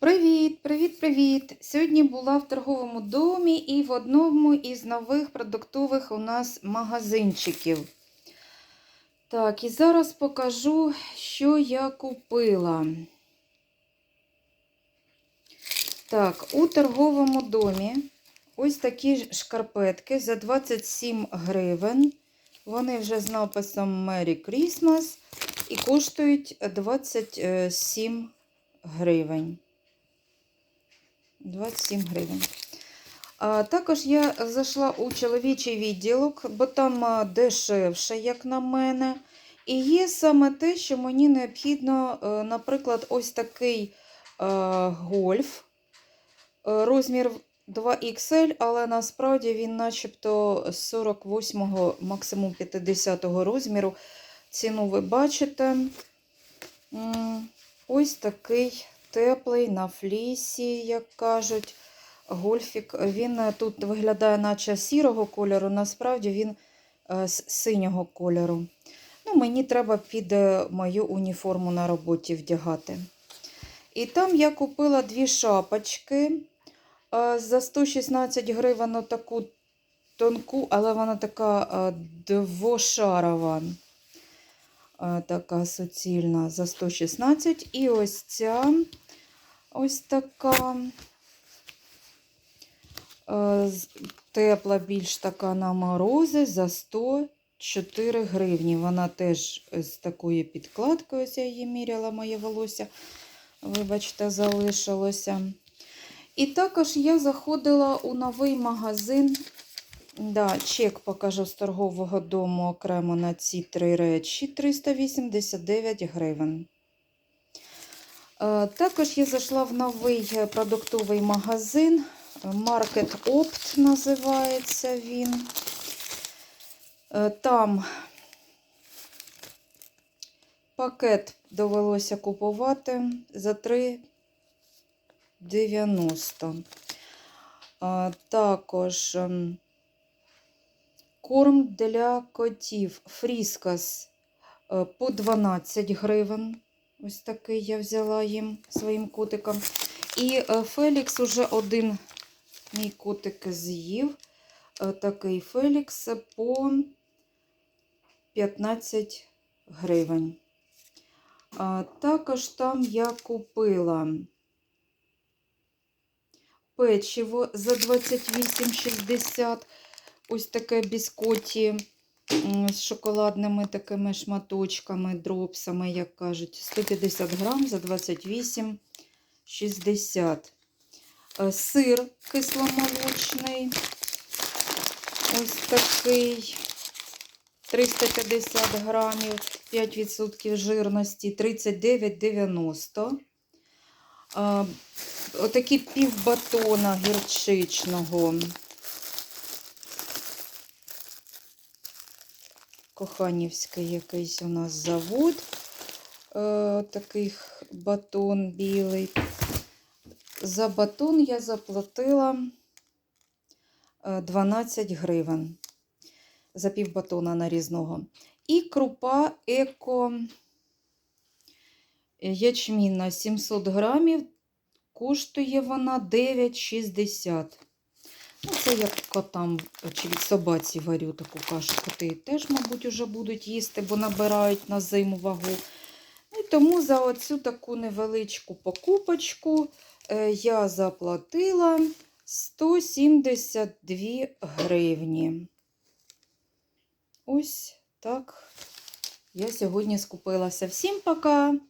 Привіт, привіт, привіт! Сьогодні була в торговому домі і в одному із нових продуктових у нас магазинчиків. Так, і зараз покажу, що я купила. Так, у торговому домі ось такі шкарпетки за 27 гривень. Вони вже з написом Merry Christmas і коштують 27 гривень. 27 гривень. А, також я зайшла у чоловічий відділок, бо там дешевше, як на мене. І є саме те, що мені необхідно, е, наприклад, ось такий е, гольф, е, розмір 2XL, але насправді він начебто 48-го, максимум 50-го розміру. Ціну ви бачите. Ось такий теплий на флісі, як кажуть. Гольфік. Він е, тут виглядає, наче сірого кольору, насправді він е, з синього кольору. Ну, Мені треба під е, мою уніформу на роботі вдягати. І там я купила дві шапочки е, за 116 гривень таку тонку, але вона така е, двошарова. Е, Така суцільна за 116. І ось ця ось така е, тепла, більш така на морози за 104 гривні. Вона теж з такою підкладкою, ось я її міряла, моє волосся, вибачте, залишилося. І також я заходила у новий магазин. Да, чек покажу з торгового дому окремо на ці три речі 389 гривень. Е, Також я зайшла в новий е, продуктовий магазин. Market Opt називається він. Е, Там пакет довелося купувати за 3,90. Е, Також ем, корм для котів Фріскас по 12 гривень. Ось такий я взяла їм своїм котикам. І е, Фелікс уже один мій котик з'їв. Е, Такий Фелікс по 15 гривень. Також там я купила печиво за 28,60. Ось таке біскоті з шоколадними такими шматочками, дропсами, як кажуть. 150 грам за 28,60. Е, Сир кисломолочний. Ось такий. 350 грамів, 5% жирності, 39,90. А, Отакі півбатона гірчичного. Коханівський якийсь у нас завод. Е, такий батон білий. За батон я заплатила е, 12 гривень за півбатона нарізного. І крупа еко ячмінна 700 грамів. Коштує вона 9,60. Ну, це я котам чи собаці варю таку кашу. Коти теж, мабуть, вже будуть їсти, бо набирають на зиму вагу. І тому за оцю таку невеличку покупочку е, я заплатила 172 гривні. Ось так я сьогодні скупилася. Всім пока!